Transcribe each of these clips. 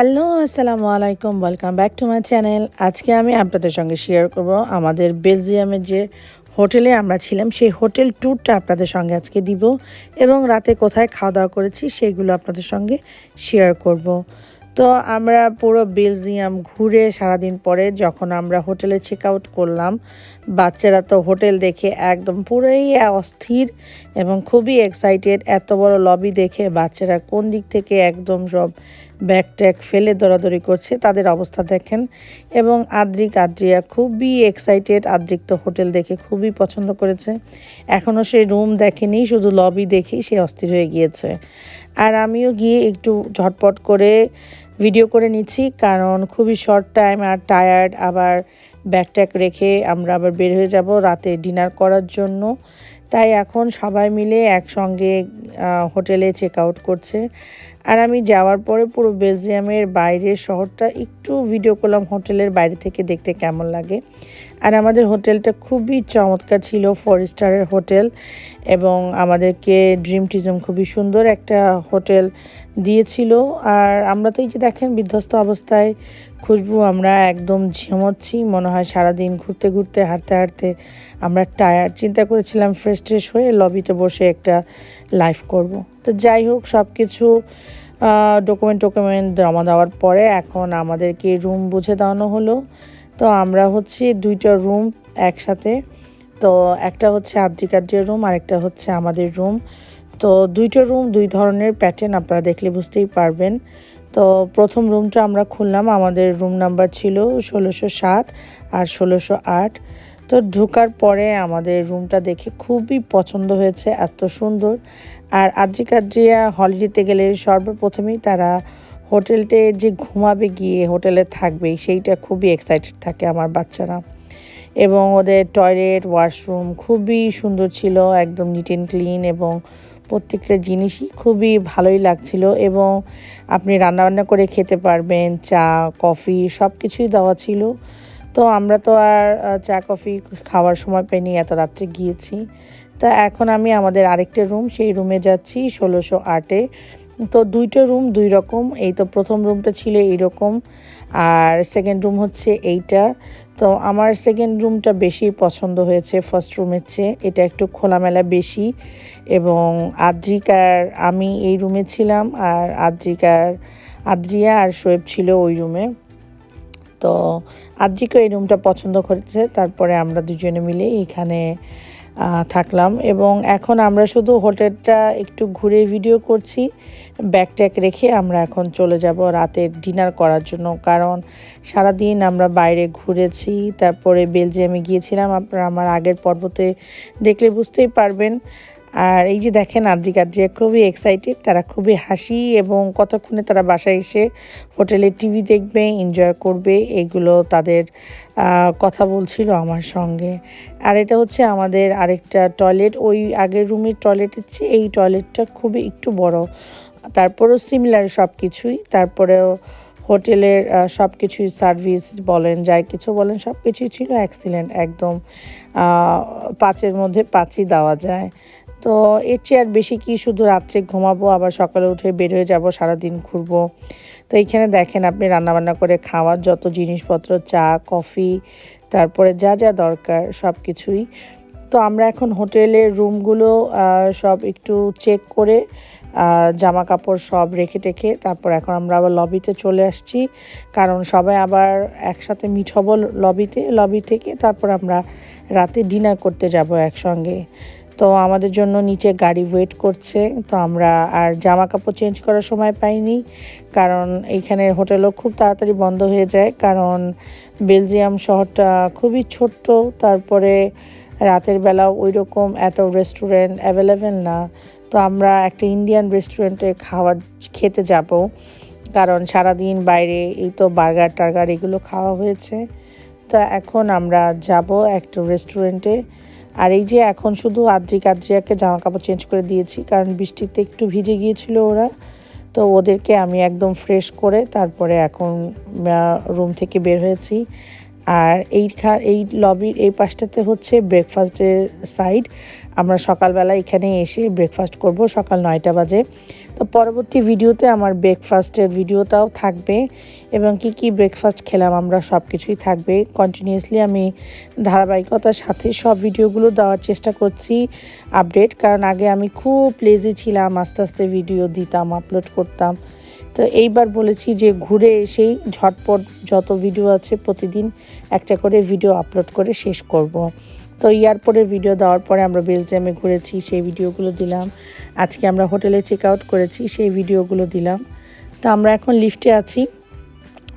Hello, আসসালামু আলাইকুম welcome back to my channel আজকে আমি আপনাদের সঙ্গে শেয়ার করব আমাদের বেলজিয়ামের যে হোটেলে আমরা ছিলাম, সেই হোটেল ট্যুরটা আপনাদের সঙ্গে আজকে দিব এবং রাতে কোথায় খাওয়া দাওয়া করেছি সেগুলো আপনাদের সঙ্গে শেয়ার করব। তো আমরা পুরো বেলজিয়াম ঘুরে সারাদিন পরে যখন আমরা হোটেলে চেক আউট করলাম, বাচ্চারা তো হোটেল দেখে একদম পুরোই অস্থির এবং খুবই এক্সাইটেড এত বড় লবি দেখে বাচ্চারা কোন দিক থেকে একদম সব ব্যাগ ট্যাগ ফেলে দৌড়াদৌড়ি করছে, তাদের অবস্থা দেখেন। এবং আদ্রিক, আদ্রিয়া খুবই এক্সাইটেড আদ্রিক তো হোটেল দেখে খুবই পছন্দ করেছে। এখনও সে রুম দেখেনি, শুধু লবি দেখেই সে অস্থির হয়ে গিয়েছে। আর আমিও গিয়ে একটু ঝটপট করে ভিডিও করে নিচ্ছি, কারণ খুবই শর্ট টাইম আর টায়ার্ড আবার ব্যাগ ট্যাগ রেখে আমরা আবার বের হয়ে যাব রাতে ডিনার করার জন্য। তাই এখন সবাই মিলে একসঙ্গে হোটেলে চেক আউট করছে। আর আমি যাওয়ার পরে পুরো বেলজিয়ামের বাইরের শহরটা একটু ভিডিও করলাম হোটেলের বাইরে থেকে দেখতে কেমন লাগে। আর আমাদের হোটেলটা খুবই চমৎকার ছিল ফোর স্টারের হোটেল এবং আমাদেরকে ড্রিম টিজম খুবই সুন্দর একটা হোটেল দিয়েছিল। আর আমরা তো এই যে দেখেন বিধ্বস্ত অবস্থায় খুশবু, আমরা একদম ঝিমোচ্ছি, মনে হয় সারাদিন ঘুরতে ঘুরতে, হাঁটতে হাঁটতে আমরা টায়ার চিন্তা করেছিলাম ফ্রেশ ট্রেশ হয়ে লবিতে বসে একটা লাইফ করব। তো যাই হোক সব কিছু ডকুমেন্ট টকুমেন্ট জমা দেওয়ার পরে এখন আমাদেরকে রুম বুঝে দেওয়ানো হলো। তো আমরা হচ্ছে দুইটা রুম একসাথে। তো একটা হচ্ছে আদ্রিকার্যের রুম আর একটা হচ্ছে আমাদের রুম তো দুইটা রুম দুই ধরনের প্যাটার্ন আপনারা দেখলে বুঝতেই পারবেন। তো প্রথম রুমটা আমরা খুললাম, আমাদের রুম নাম্বার ছিল ষোলোশো সাত আর ষোলোশো আট। তো ঢোকার পরে আমাদের রুমটা দেখে খুবই পছন্দ হয়েছে, এত সুন্দর। আর আদ্রিক, আদ্রিয়া হলিডেতে গেলে সর্বপ্রথমেই তারা হোটেলতে যে ঘুমাবে গিয়ে হোটেলে থাকবে সেইটা খুবই এক্সাইটেড থাকে আমার বাচ্চারা। এবং ওদের টয়লেট ওয়াশরুম খুবই সুন্দর ছিল, একদম নিট অ্যান্ড ক্লিন এবং প্রত্যেকটা জিনিসই খুবই ভালোই লাগছিল। এবং আপনি রান্নাবান্না করে খেতে পারবেন, চা, কফি সব কিছুই দেওয়া ছিল। তো আমরা তো আর চা, কফি খাওয়ার সময় পাইনি, এত রাত্রে গিয়েছি। তা এখন আমি আমাদের আরেকটা রুম, সেই রুমে যাচ্ছি ষোলোশো আটে। তো দুইটা রুম দুই রকম, এই তো প্রথম রুমটা ছিল এইরকম, আর সেকেন্ড রুম হচ্ছে এইটা। তো আমার সেকেন্ড রুমটা বেশি পছন্দ হয়েছে ফার্স্ট রুমের চেয়ে, এটা একটু খোলামেলা বেশি। এবং আদ্রিকার, আমি এই রুমে ছিলাম, আর আদ্রিকার, আদ্রিয়া আর শোয়েব ছিল ওই রুমে। তো আদ্রিকা এই রুমটা পছন্দ করেছে। তারপরে আমরা দুজনে মিলে এখানে থাকলাম এবং এখন আমরা শুধু হোটেলটা একটু ঘুরে ভিডিও করছি। ব্যাগ ট্যাগ রেখে আমরা এখন চলে যাব রাতের ডিনার করার জন্য। কারণ সারাদিন আমরা বাইরে ঘুরেছি, তারপরে বেলজিয়ামে গিয়েছিলাম। আপনারা আমার আগের পর্বতে দেখলে বুঝতেই পারবেন। আর এই যে দেখেন আদ্রিক আদ্রিয়া খুবই এক্সাইটেড তারা খুবই হাসি এবং কতক্ষণে তারা বাসায় এসে হোটেলে টিভি দেখবে এনজয় করবে, এগুলো তাদের কথা বলছিল আমার সঙ্গে। আর এটা হচ্ছে আমাদের আরেকটা টয়লেট ওই আগের রুমের টয়লেটের চেয়ে এই টয়লেটটা খুবই একটু বড়। তারপরেও সিমিলার সব কিছুই তারপরেও হোটেলের সব কিছুই সার্ভিস বলেন, যাই কিছু বলেন সব কিছুই ছিল অ্যাক্সিলেন্ট একদম পাঁচের মধ্যে পাঁচই দেওয়া যায়। তো এর চেয়ে আর বেশি কি শুধু রাত্রে ঘুমাবো, আবার সকালে উঠে বের হয়ে যাব, সারাদিন ঘুরবো? তো এইখানে দেখেন আপনি রান্নাবান্না করে খাওয়ার যত জিনিসপত্র, চা, কফি, তারপরে যা যা দরকার সব কিছুই। তো আমরা এখন হোটেলের রুমগুলো সব একটু চেক করে জামা কাপড় সব রেখে টেখে তারপর এখন আমরা আবার লবিতে চলে আসছি। কারণ সবাই আবার একসাথে মিট হব লবিতে, লবি থেকে তারপর আমরা রাতে ডিনার করতে যাব একসঙ্গে। তো আমাদের জন্য নিচে গাড়ি ওয়েট করছে। তো আমরা আর জামা কাপড় চেঞ্জ করার সময় পাইনি, কারণ এইখানে হোটেলও খুব তাড়াতাড়ি বন্ধ হয়ে যায়। কারণ বেলজিয়াম শহরটা খুবই ছোট্ট, তারপরে রাতের বেলা ওই রকম এত রেস্টুরেন্ট অ্যাভেলেবেল না। তো আমরা একটা ইন্ডিয়ান রেস্টুরেন্টে খাবার খেতে যাব, কারণ সারাদিন বাইরে এই তো বার্গার টার্গার এগুলো খাওয়া হয়েছে। তা এখন আমরা যাব একটা রেস্টুরেন্টে আর এই যে এখন শুধু আদ্রিক আদ্রিয়াকে জামা কাপড় চেঞ্জ করে দিয়েছি, কারণ বৃষ্টিতে একটু ভিজে গিয়েছিল ওরা, তো ওদেরকে আমি একদম ফ্রেশ করে তারপরে এখন রুম থেকে বের হয়েছি। আর এই এই লবির এই পাশটাতে হচ্ছে ব্রেকফাস্টের সাইড আমরা সকালবেলা এখানে এসে ব্রেকফাস্ট করব সকাল নয়টা বাজে। তো পরবর্তী ভিডিওতে আমার ব্রেকফাস্টের ভিডিওটাও থাকবে এবং কি কি ব্রেকফাস্ট খেলাম আমরা সব কিছুই থাকবে। কন্টিনিউয়াসলি আমি ধারাবাহিকতার সাথে সব ভিডিওগুলো দেওয়ার চেষ্টা করছি আপডেট কারণ আগে আমি খুব লেজি ছিলাম, আস্তে আস্তে ভিডিও দিতাম আপলোড করতাম। তো এইবার বলেছি যে ঘুরে এসেই ঝটপট যত ভিডিও আছে প্রতিদিন একটা করে ভিডিও আপলোড করে শেষ করব। তো এয়ারপোর্টের ভিডিও দেওয়ার পরে আমরা বেলজিয়ামে ঘুরেছি, সেই ভিডিওগুলো দিলাম। আজকে আমরা হোটেলে চেক আউট করেছি, সেই ভিডিওগুলো দিলাম। তো আমরা এখন লিফটে আছি,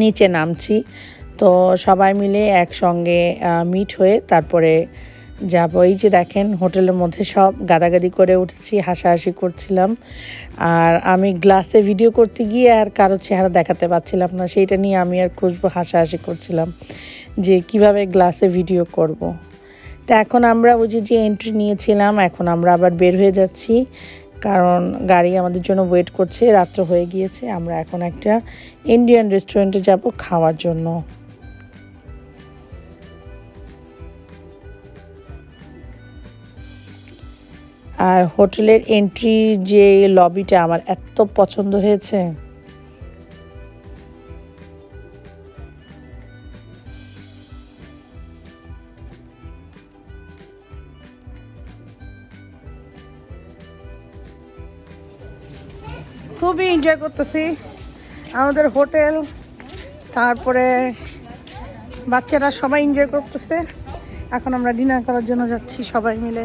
নিচে নামছি। তো সবাই মিলে একসঙ্গে মিট হয়ে তারপরে যাব। এই যে দেখেন, হোটেলের মধ্যে সব গাদাগাদি করে উঠেছি, হাসাহাসি করছিলাম। আর আমি গ্লাসে ভিডিও করতে গিয়ে আর কারও চেহারা দেখাতে পারছিলাম না, সেইটা নিয়ে আমি আর খুঁজবো হাসাহাসি করছিলাম যে কীভাবে গ্লাসে ভিডিও করব। তা এখন আমরা ওই যে যে এন্ট্রি নিয়েছিলাম, এখন আমরা আবার বের হয়ে যাচ্ছি। কারণ গাড়ি আমাদের জন্য ওয়েট করছে, রাত্র হয়ে গিয়েছে, আমরা এখন একটা ইন্ডিয়ান রেস্টুরেন্টে যাব খাওয়ার জন্য। আর হোটেলের এন্ট্রি যে লবিটা আমার এত পছন্দ হয়েছে। খুবই এনজয় করতেছি। আমাদের হোটেল, তারপরে বাচ্চারা সবাই এনজয় করতেছে। এখন আমরা ডিনার করার জন্য যাচ্ছি সবাই মিলে।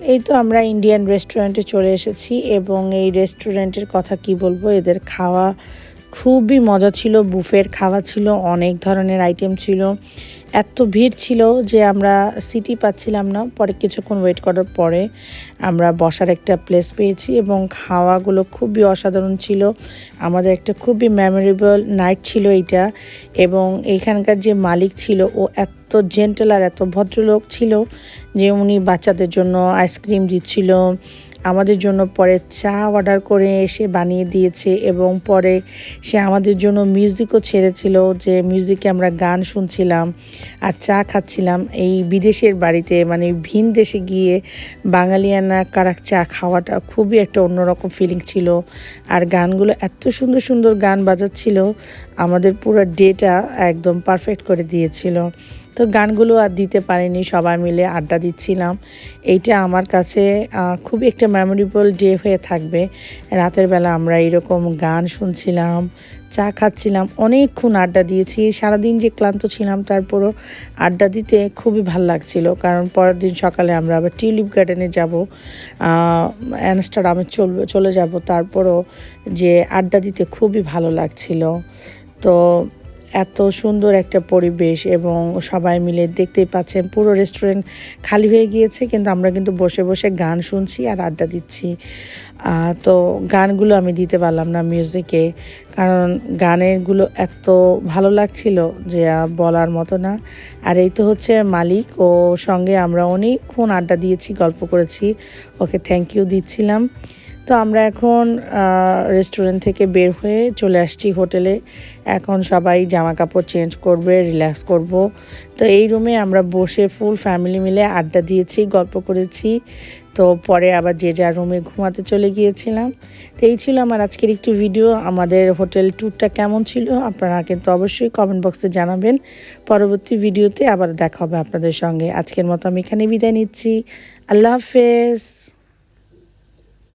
এই তো আমরা ইন্ডিয়ান রেস্টুরেন্টে চলে এসেছি এবং এই রেস্টুরেন্টের কথা কি বলব? এদের খাওয়া খুবই মজা ছিল বুফের খাওয়া ছিল, অনেক ধরনের আইটেম ছিল। এত ভিড় ছিল যে আমরা সিটি পাচ্ছিলাম না। পরে কিছুক্ষণ ওয়েট করার পরে আমরা বসার একটা প্লেস পেয়েছি এবং খাওয়াগুলো খুবই অসাধারণ ছিল। আমাদের একটা খুবই মেমোরেবল নাইট ছিল এইটা এবং এইখানকার যে মালিক ছিল ও এত জেন্টেল আর এত ভদ্রলোক ছিল যে উনি বাচ্চাদের জন্য আইসক্রিম দিচ্ছিল। আমাদের জন্য পরে চা অর্ডার করে এসে বানিয়ে দিয়েছে এবং পরে সে আমাদের জন্য মিউজিকও ছেড়েছিল যে মিউজিকে আমরা গান শুনছিলাম আর চা খাচ্ছিলাম। এই বিদেশের বাড়িতে মানে ভিন দেশে গিয়ে বাঙালিয়ানা কারাক চা খাওয়াটা খুবই একটা অন্যরকম ফিলিং ছিল। আর গানগুলো এত সুন্দর সুন্দর গান বাজাচ্ছিল, আমাদের পুরো ডেটা একদম পারফেক্ট করে দিয়েছিল। তো গানগুলো আর দিতে পারিনি, সবাই মিলে আড্ডা দিচ্ছিলাম। এইটা আমার কাছে খুব একটা মেমোরেবল ডে হয়ে থাকবে। রাতের বেলা আমরা এরকম গান শুনছিলাম, চা খাচ্ছিলাম, অনেকক্ষণ আড্ডা দিয়েছি। সারাদিন যে ক্লান্ত ছিলাম, তারপরও আড্ডা দিতে খুবই ভালো লাগছিল। কারণ পরের দিন সকালে আমরা আবার টিউলিপ গার্ডেনে যাব অ্যানস্টারডামে চলবে চলে যাব। তারপরও যে আড্ডা দিতে খুবই ভালো লাগছিল। তো এত সুন্দর একটা পরিবেশ এবং সবাই মিলে দেখতেই পাচ্ছেন পুরো রেস্টুরেন্ট খালি হয়ে গিয়েছে, কিন্তু আমরা কিন্তু বসে বসে গান শুনছি আর আড্ডা দিচ্ছি। তো গানগুলো আমি দিতে পারলাম না মিউজিকে কারণ গানেরগুলো এত ভালো লাগছিল যে বলার মতো না। আর এই তো হচ্ছে মালিক, ও সঙ্গে আমরা অনেকক্ষণ আড্ডা দিয়েছি, গল্প করেছি, ওকে থ্যাংক ইউ দিচ্ছিলাম। তো আমরা এখন রেস্টুরেন্ট থেকে বের হয়ে চলে আসছি হোটেলে। এখন সবাই জামা কাপড় চেঞ্জ করবে রিল্যাক্স করব। তো এই রুমে আমরা বসে ফুল ফ্যামিলি মিলে আড্ডা দিয়েছি, গল্প করেছি। তো পরে আবার যে যার রুমে ঘুমাতে চলে গিয়েছিলাম। তো এই ছিল আমার আজকের একটি ভিডিও আমাদের হোটেল ট্যুরটা কেমন ছিল আপনারা কিন্তু অবশ্যই কমেন্ট বক্সে জানাবেন। পরবর্তী ভিডিওতে আবার দেখা হবে আপনাদের সঙ্গে। আজকের মতো আমি এখানে বিদায় নিচ্ছি। আল্লাহ হাফেজ।